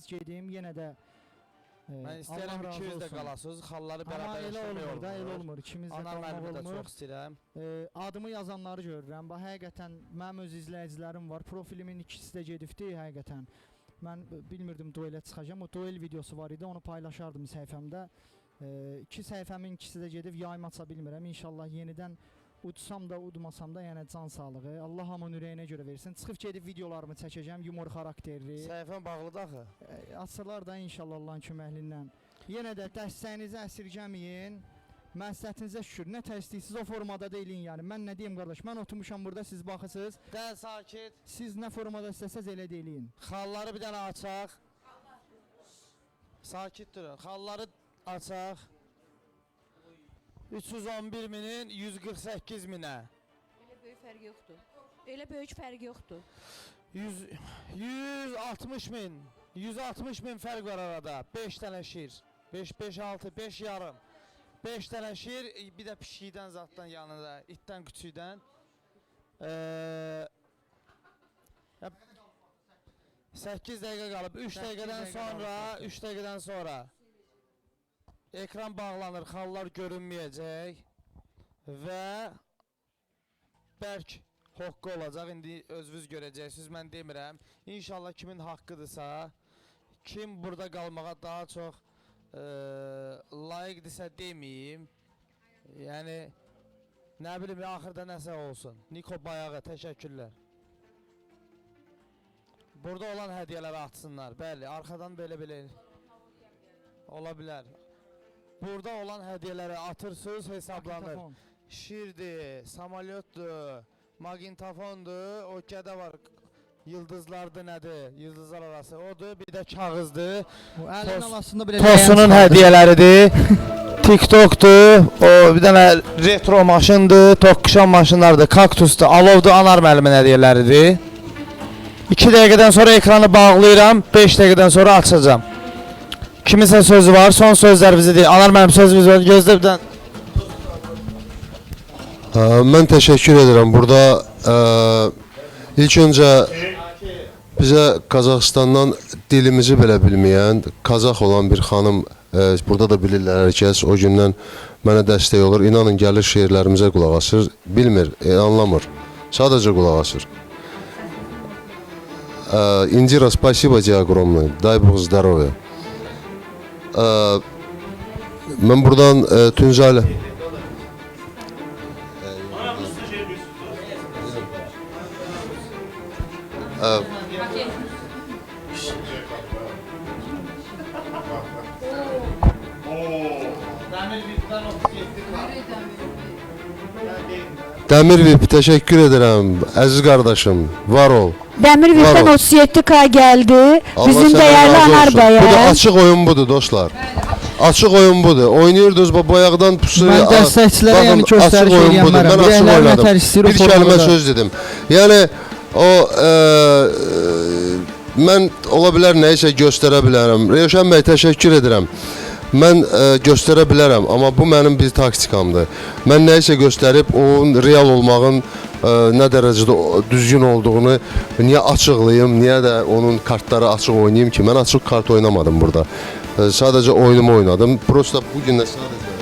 gedim yenə də e, Allah istəyirəm razı ikiniz də olsun. qalasınız. Xalları bərabər yaşamaq olmur da, elə olmur. İkimiz də qalmaq olmur. çox istəyirəm. E, adımı yazanları görürəm. Bax həqiqətən mənim öz izləyicilərim var. Profilimin ikisi də gedibdi həqiqətən. Mən bilmirdim duelə çıxacağam. O duel videosu var idi. Onu paylaşardım səhifəmdə. E, iki səhifəmin ikisi də gedib yayım aça bilmirəm. İnşallah yenidən udsam da udmasam da yəni can sağlığı. Allah hamının ürəyinə görə versin. Çıxıb gedib videolarımı çəkəcəm yumor xarakterli. Səhifəm bağlıdır axı. E, Açılar da inşallah Allahın köməkliyindən. Yenə də dəstəyinizi əsirgəməyin. Məsləhətinizə şükür. Nə istəyirsiniz o formada deyin yəni. Mən nə deyim qardaş? Mən oturmuşam burada, siz baxırsınız. Dən sakit. Siz nə formada istəsəz elə deyin. Xalları bir dənə açaq. Sakit durun. Xalları açaq. 311 minin 148 minə. Elə böyük fərq yoxdur. Elə böyük fərq yoxdur. 100 160 min. 160 min fərq var arada. 5 dənə şir. 5 5 6 5 yarım. 5 dənə şir, bir də pişikdən zatdan yanında, itdən küçükdən. Eee 8 dəqiqə qalıb. 3 Səkkiz dəqiqədən dəqiqə sonra, qalıb, 3 dəqiqədən sonra ekran bağlanır, xallar görünməyəcək və bərk hoqqu olacaq. İndi özünüz görəcəksiniz. Mən demirəm. İnşallah kimin haqqıdırsa, kim burada qalmağa daha çox eee layiqdirsə deməyim. Yəni nə bilim axırda nəsə olsun. Niko Bayağı təşəkkürlər. Burada olan hədiyyələri atsınlar. Bəli, arxadan belə-belə ola bilər. Burada olan hədiyyələri atırsınız, hesablanır. Mikrofon. Şirdir, samolyotdur, magnitofondur, o gədə var. Yıldızlardır nədir? Yıldızlar arası odur. Bir də kağızdır. Bu əlin Tos- havasında belə Tosunun hədiyyələridir. TikTokdur. O bir dənə retro maşındır, toqquşan maşınlardır, kaktusdur, alovdur, anar müəllimin hədiyyələridir. 2 dəqiqədən sonra ekranı bağlayıram, 5 dəqiqədən sonra açacağam. Kimisə sözü var, son sözlər bizi deyil. Anar müəllim sözümüz var, gözlə bir dənə. Ə, Mən təşəkkür edirəm. Burada ə, ilk öncə bizə Qazaxıstandan dilimizi belə bilməyən, Qazax olan bir xanım ə, burada da bilirlər hər kəs. O gündən mənə dəstək olur. İnanın gəlir şeirlərimizə qulaq asır. Bilmir, e, anlamır. Sadəcə qulaq asır. Ə, Indira, спасибо тебе огромное. Дай Бог здоровья. Ə, Mən buradan ə, Tuncali Dəmir VIP təşəkkür edirəm. Əziz qardaşım, var ol. Vifdən ol. 37K gəldi. Allah Bizim səndən dəyərli razı Anar olsun. Bu da açıq oyun budur dostlar. Açıq oyun budur. Oynayırdınız bu boyaqdan pusu. Mən dəstəkçilərə yəni göstəriş oyun budur. eləyənlərəm. Mən açıq oynadım. Bir kəlmə söz dedim. Yəni o e, e, mən ola bilər nəyisə göstərə bilərəm. Rövşən bəy təşəkkür edirəm. Mən e, göstərə bilərəm, amma bu mənim bir taktikamdır. Mən nəyisə göstərib onun real olmağın e, nə dərəcədə düzgün olduğunu niyə açıqlayım, niyə də onun kartları açıq oynayım ki? Mən açıq kart oynamadım burada. E, sadəcə oyunumu oynadım. Prosta bu gün də sadəcə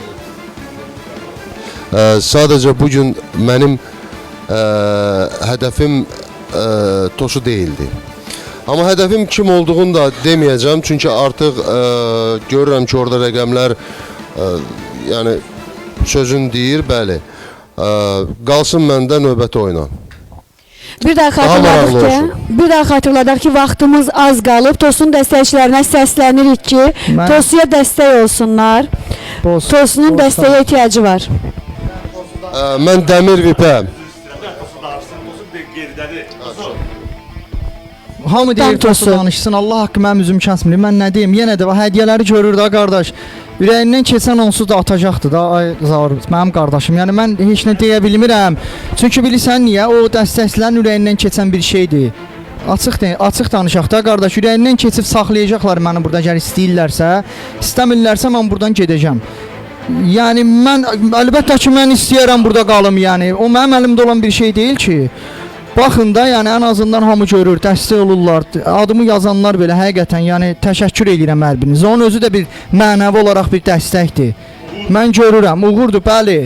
e, sadəcə bu gün mənim e, hədəfim e, tosu deyildi. Amma hədəfim kim olduğunu da deməyəcəm, çünki artıq e, görürəm ki, orada rəqəmlər e, yəni sözün deyir, bəli. E, qalsın məndə növbəti oyuna. Bir daha xatırladıq ki, bir daha xatırladaq ki, vaxtımız az qalıb. Tosun dəstəkçilərinə səslənirik ki, Mən- Tosuya dəstək olsunlar. Tosunun boz- dəstəyə ehtiyacı var. E, mən Dəmir VIP-ə Hamı deyir tosu danışsın. Allah haqqı mənim üzüm kəsmir. Mən nə deyim? Yenə də bax, hədiyyələri görür də qardaş. Ürəyindən keçən onsuz da atacaqdı da ay Zaur mənim qardaşım. Yəni mən heç nə deyə bilmirəm. Çünki bilirsən niyə? O dəstəkçilərin ürəyindən keçən bir şeydir. Açıq de, açıq danışaq da qardaş. Ürəyindən keçib saxlayacaqlar məni burada gəl istəyirlərsə, istəmirlərsə mən buradan gedəcəm. Yəni mən əlbəttə ki mən istəyirəm burada qalım yəni. O mənim əlimdə olan bir şey deyil ki. Baxın da, yəni ən azından hamı görür, dəstək olurlar. Adımı yazanlar belə həqiqətən, yəni təşəkkür edirəm hər birinizə. Onun özü də bir mənəvi olaraq bir dəstəkdir. Mən görürəm, uğurdur, bəli.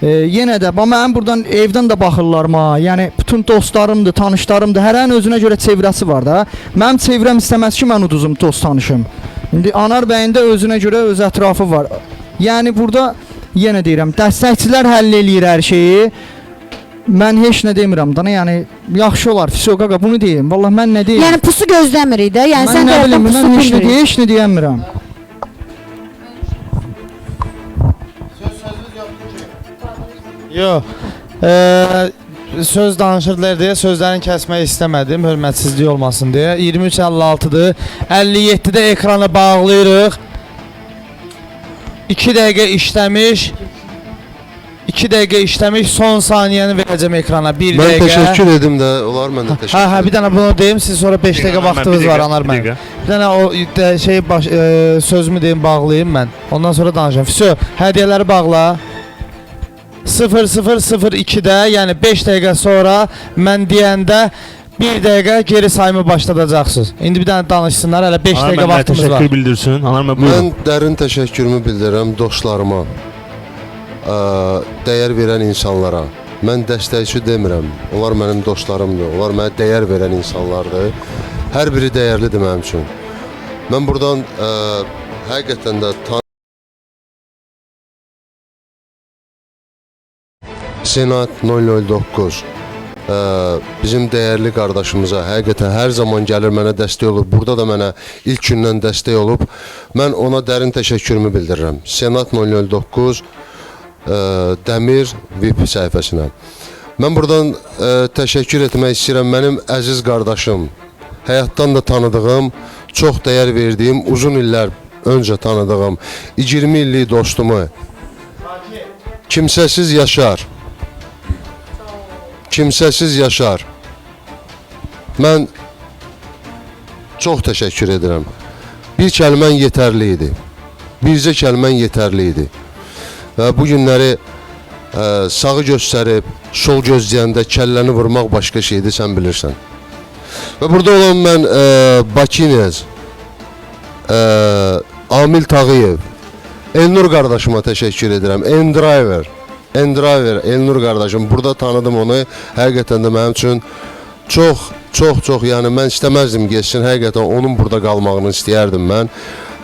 E, yenə də, bax mənim burdan evdən də baxırlar ma. Yəni bütün dostlarımdır, tanışlarımdır. Hərənin özünə görə çevrəsi var da. Mənim çevrəm istəməz ki, mən uduzum dost tanışım. İndi Anar bəyin də özünə görə öz ətrafı var. Yəni burada yenə deyirəm, dəstəkçilər həll eləyir hər şeyi. Mən heç nə demirəm da, yəni yaxşı olar, Fisoqaqa bunu deyim. Vallahi mən nə deyim? Yəni pusu gözləmirik də. Yəni mən sən nə bilim, tərəfdən mən pusu heç nə, bilmirik. heç nə deyəmirəm. Yox. Eee söz danışırdılar deyə sözlərini kəsmək istəmədim, hörmətsizlik olmasın deyə. 23:56-dır. 57-də ekranı bağlayırıq. 2 dəqiqə işləmiş. 2 dəqiqə işləmiş. Son saniyəni verəcəm ekrana. 1 Mən dəqiqə. təşəkkür edim də, olar mən də təşəkkür Hə, hə, bir dənə bunu deyim, siz sonra 5 dəqiqə vaxtınız var anar dəqiqə. Bir dənə o şey baş, e, sözümü deyim bağlayayım mən. Ondan sonra danışacağım. Vəsə, hədiyyələri bağla. 0002-də, yəni 5 dəqiqə sonra mən deyəndə 1 dəqiqə geri sayımı başladacaqsınız. İndi bir dənə danışsınlar, hələ 5 Anar dəqiqə vaxtımız var. təşəkkür bildirsin. Anar mən Mən buyurun. dərin təşəkkürümü bildirirəm dostlarıma, dəyər verən insanlara. Mən dəstəkçi demirəm. Onlar mənim dostlarımdır. Onlar mənə dəyər verən insanlardır. Hər biri dəyərlidir mənim üçün. Mən burdan ə, həqiqətən də tan Senat 009 ə, bizim dəyərli qardaşımıza həqiqətən hər zaman gəlir mənə dəstək olur. Burada da mənə ilk gündən dəstək olub. Mən ona dərin təşəkkürümü bildirirəm. Senat 009 ə, Dəmir VIP səhifəsinə. Mən buradan ə, təşəkkür etmək istəyirəm mənim əziz qardaşım, həyatdan da tanıdığım, çox dəyər verdiyim, uzun illər öncə tanıdığım 20 illik dostumu Kimsəsiz yaşar. Kimsəsiz yaşar. Mən çox təşəkkür edirəm. Bir kəlmən yetərli idi. Bircə kəlmən yetərli. Və bu günləri ə, sağı göstərib, sol gözləyəndə kəlləni vurmaq başqa şeydir, sən bilirsən. Və burada olan mən ə, Bakinez, ə, Amil Tağıyev, Elnur qardaşıma təşəkkür edirəm. Endriver, Endriver, Elnur qardaşım, burada tanıdım onu. Həqiqətən də mənim üçün çox, çox, çox, yəni mən istəməzdim getsin. Həqiqətən onun burada qalmağını istəyərdim mən.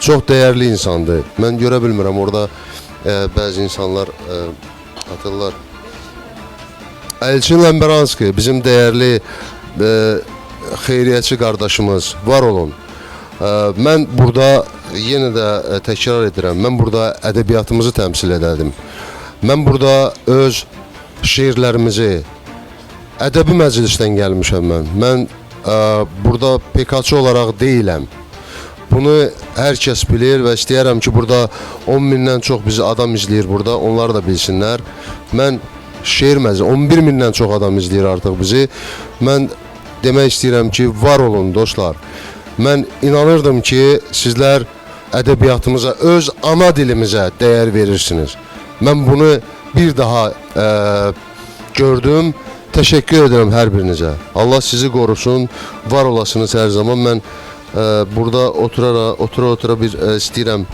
Çox dəyərli insandır. Mən görə bilmirəm orada bəzi insanlar ə, atırlar. Elçin Lemberanski bizim dəyərli ə, xeyriyyəçi qardaşımız var olun. Ə, Mən burada yenə də təkrar edirəm. Mən burada ədəbiyyatımızı təmsil edərdim. Mən burada öz şeirlərimizi ədəbi məclisdən gəlmişəm mən. Mən burada PKÇ olaraq deyiləm. Bunu hər kəs bilir və istəyərəm ki, burada 10 mindən çox bizi adam izləyir burada. Onlar da bilsinlər. Mən şeir məclisi 11 mindən çox adam izləyir artıq bizi. Mən demək istəyirəm ki, var olun dostlar. Mən inanırdım ki, sizlər ədəbiyyatımıza, öz ana dilimizə dəyər verirsiniz. Mən bunu bir daha ə, gördüm. Təşəkkür edirəm hər birinizə. Allah sizi qorusun. Var olasınız hər zaman. Mən burada oturaraq, otura otura bir istəyirəm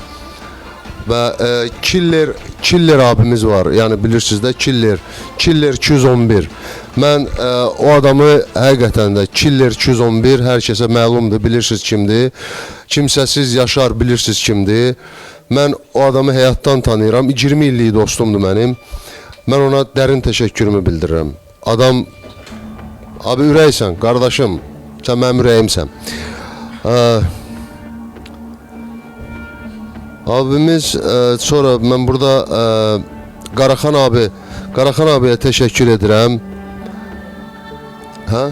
və ə, Killer Killer abimiz var. Yəni bilirsiniz də Killer Killer 211. Mən ə, o adamı həqiqətən də Killer 211 hər kəsə məlumdur, bilirsiniz kimdir. Kimsəsiz Yaşar bilirsiniz kimdir. Mən o adamı həyatdan tanıyıram. 20 illik dostumdur mənim. Mən ona dərin təşəkkürümü bildirirəm. Adam abi ürəksən, qardaşım. Sən mənim ürəyimsən. Ə, Abimiz ə, sonra mən burada ə, Qaraxan abi, Qaraxan abiyə təşəkkür edirəm. Hə?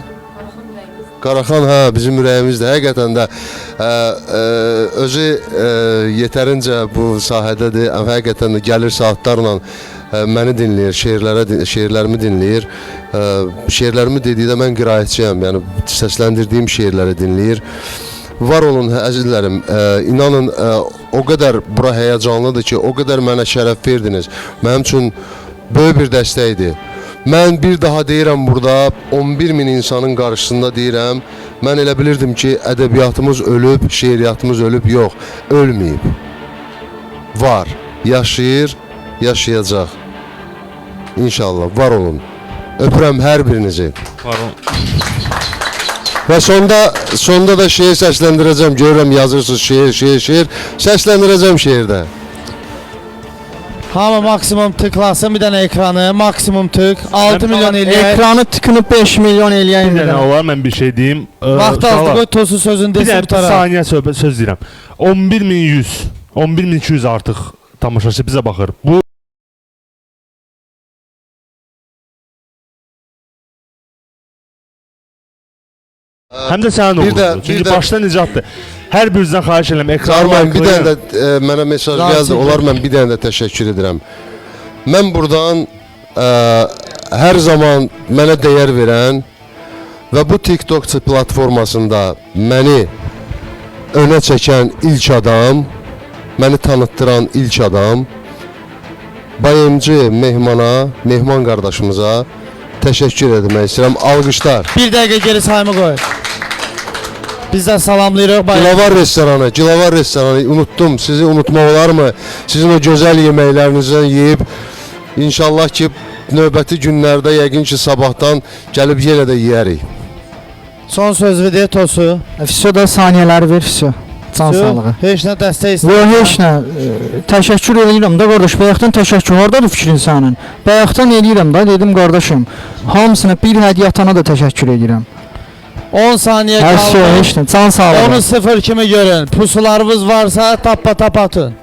Qaraxan hə bizim ürəyimizdir. Həqiqətən də ə, ə, özü ə, yetərincə bu sahədədir. Həqiqətən də gəlir saatlarla ə, məni dinləyir, şeirlərə şeirlərimi dinləyir. Ə, şeirlərimi dedikdə mən qiraətçiyəm. Yəni səsləndirdiyim şeirləri dinləyir. Var olun əzizlərim, ə, inanın ə, o qədər bura həyəcanlıdır ki, o qədər mənə şərəf verdiniz. Mənim üçün böyük bir dəstəkdir. Mən bir daha deyirəm burada 11 min insanın qarşısında deyirəm. Mən elə bilirdim ki, ədəbiyyatımız ölüb, şeiriyyatımız ölüb. Yox, ölməyib. Var, yaşayır, yaşayacaq. İnşallah var olun. Öpürəm hər birinizi. Pardon. Və sonda sonda da şeir səsləndirəcəm. Görürəm yazırsınız şeir, şeir, şeir. Səsləndirəcəm şeirdə. Hamı maksimum tıklasın bir tane ekranı. Maksimum tık. 6 Ben milyon eləyək. Ekranı tıkınıb 5 milyon eləyən Bir dənə də. olar mən bir şey deyim. Ee, Vaxt ol. qoy tosu sözünü Bir desin dənə bir qutara. saniyə söhbət söz deyirəm. 11100 11200 artıq tamaşaçı bizə baxır. Bu Həm də sənin Bir də- bir Çünki də- başda nicatdır. Hər birinizdən xahiş edirəm ekranı Sarman bir dənə də e, mənə mesaj çəkin. Onlar mən bir dənə də təşəkkür edirəm. Mən burdan e, hər zaman mənə dəyər verən və bu TikTok platformasında məni önə çəkən ilk adam, məni tanıtdıran ilk adam Bayımcı Mehmana, Mehman qardaşımıza təşəkkür etmək istəyirəm. Alqışlar. Bir dəqiqə geri sayımı qoy. Biz də salamlayırıq. Bay Gilavar restoranı, Gilavar restoranı unuttum. Sizi unutmaq olarmı? Sizin o gözəl yeməklərinizdən yeyib inşallah ki növbəti günlərdə yəqin ki sabahdan gəlib yenə də yeyərik. Son söz ver tosu. Fiso da saniyələri ver Fiso. Can sağlığı. Heç nə dəstək Bu istəyirəm. heç nə. e, Təşəkkür edirəm də qardaş. Bayaqdan təşəkkür. Hardadır fikrin sənin? Bayaqdan eləyirəm də dedim qardaşım. Hamısına bir hədiyyə atana da təşəkkür edirəm. 10 saniyə Hər şey qaldı. heç nə. Can sağlığı. Onu sıfır kimi görün. Pusularınız varsa tappa tap atın.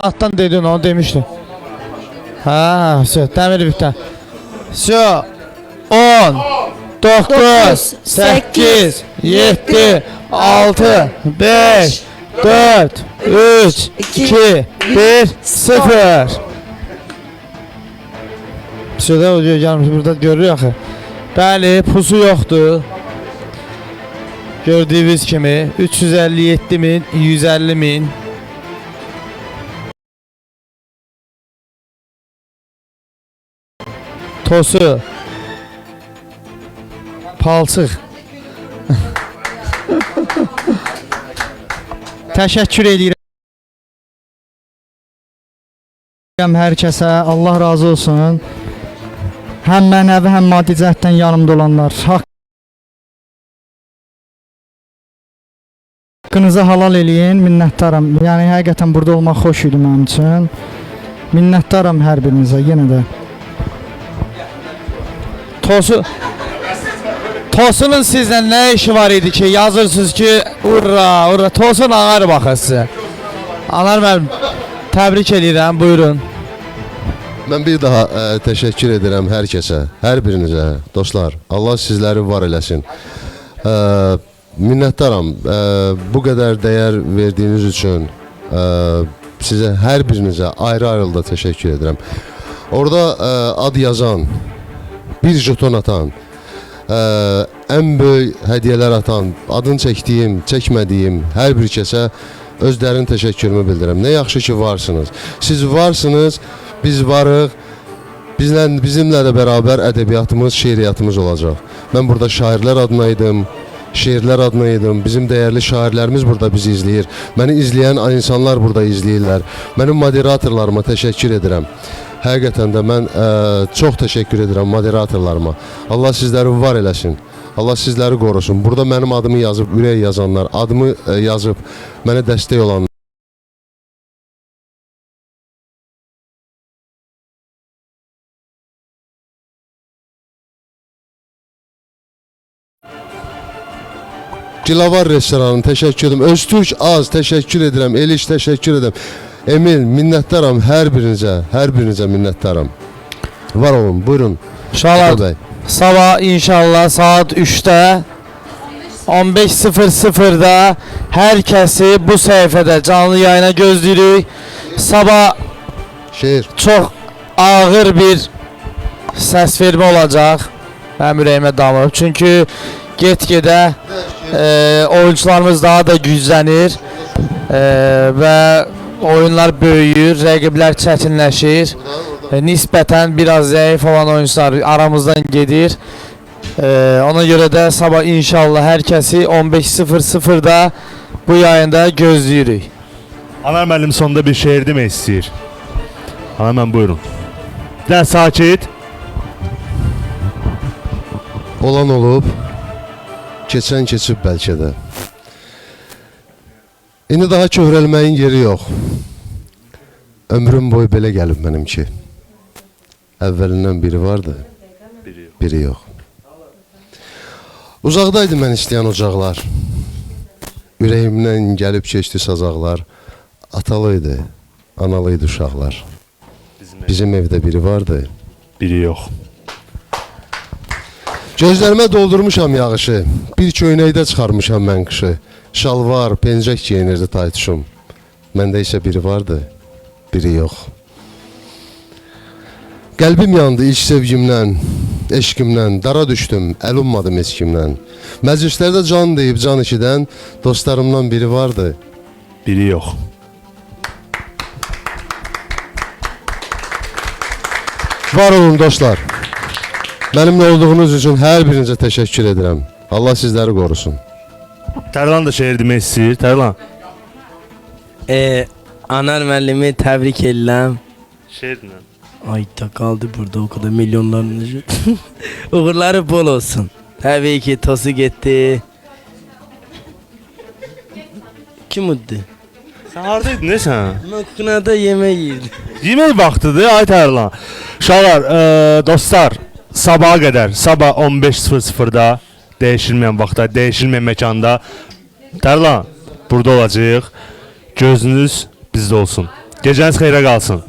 Attan dedin onu demiştin. Ha, все, demir bitti. Все. 10 9 8 7 6 5 4 3 2 1 0 Şurada oluyor gelmiş burada görürük axı. Bəli, pusu yoxdur. Gördüyünüz kimi 357 min, 150 min. Tosu. Palçıq. Təşəkkür edirəm hər kəsə. Allah razı olsun. Həm mənəvi, həm maddi cəhətdən yanımda olanlar. Haqqınızı halal eləyin. Minnətdaram. Yəni həqiqətən burada olmaq xoş idi mənim üçün. Minnətdaram hər birinizə yenə də. Tosu Tosunun sizlə nə işi var idi ki, yazırsınız ki, urra, urra, Tosun ağar baxır sizə. Anar müəllim, təbrik edirəm, buyurun. Mən bir daha ə, təşəkkür edirəm hər kəsə, hər dostlar. Allah sizləri var eləsin. Ə, minnətdaram ə, bu qədər dəyər verdiyiniz üçün. Ə, sizə hər birinizə ayrı-ayrılıqda təşəkkür edirəm. Orada ə, ad yazan, bir jeton atan, ə, ən böyük hədiyyələr atan, adını çəkdiyim, çəkmədiyim hər bir kəsə öz dərin təşəkkürümü bildirirəm. Nə yaxşı ki varsınız. Siz varsınız, biz varıq. Bizlə bizimlə də bərabər ədəbiyyatımız, şeiriyyatımız olacaq. Mən burada şairlər adına idim, şeirlər. Bizim dəyərli şairlərimiz burada bizi izləyir. Məni izləyən insanlar burada izləyirlər. Mənim moderatorlarıma təşəkkür edirəm. Həqiqətən də mən ə, çox təşəkkür edirəm moderatorlarıma. Allah sizləri var eləsin. Allah sizləri qorusun. Burada mənim adımı yazıb ürək yazanlar, adımı ə, yazıb mənə dəstək olanlar Gilavar restoranı təşəkkür edirəm. Öztürk az təşəkkür edirəm. Eliş təşəkkür edirəm. Emil minnətdaram hər birinizə, hər birinizə minnətdaram. Var olun, buyurun. Atal bəy. sabah inşallah saat 3'te 15.00'da herkesi bu sayfada canlı yayına gözləyirik. Sabah Şeir. çox ağır bir səs vermə olacaq. Mənim ürəyimə damıb. Çünki get-gedə e, oyuncularımız daha da güclənir e, və oyunlar böyüyür, rəqiblər çətinləşir. E, nisbətən biraz zəif olan oyuncular aramızdan gedir. E, ona görə də sabah inşallah hər kəsi 15:00-da bu yayında gözləyirik. Anar müəllim sonunda bir şeir demək istəyir. Hemen buyurun. Dən sakit. Olan olub, keçən keçib bəlkə də. İndi daha köhrəlməyin yeri yox. Ömrüm boyu belə gəlib mənim ki. Əvvəlindən biri vardı, biri yox. Uzaqdaydı mən istəyən ocaqlar. Ürəyimdən gəlib keçdi sazaqlar. Atalı idi, analı idi uşaqlar. Bizim evdə biri vardı, Biri yox. Gözlərimə doldurmuşam yağışı. Bir köynəkdə çıxarmışam mən qışı. Şalvar, pencək geyinirdi taytuşum. Məndə isə biri vardı, biri yox. Qəlbim yandı ilk sevgimdən, eşqimdən, dara düşdüm, əl ummadım heç kimdən. Məclislərdə can deyib can içidən, dostlarımdan biri vardı, Biri yox. Var olun dostlar. Mənimlə olduğunuz üçün hər birinizə təşəkkür edirəm. Allah sizləri qorusun. Tərlan da şeir demək istəyir. Tərlan. Ee, Anar müəllimi təbrik edirəm. Şeir dinlə. Ay da qaldı burada o kadar milyonların Uğurları bol olsun. Tabii ki tosu getdi. Kim uddu? Sən hardaydın ne sən? Makınada yemək yiyirdi. Yemək vaxtıdır ay Tərlan. Uşaqlar, e, dostlar, sabaha qədər, sabah 15:00-da dəyişilməyən vaxtda, dəyişilməyən məkanda Tərlan burada olacağıq. Gözünüz bizdə olsun. Gecəniz xeyrə qalsın.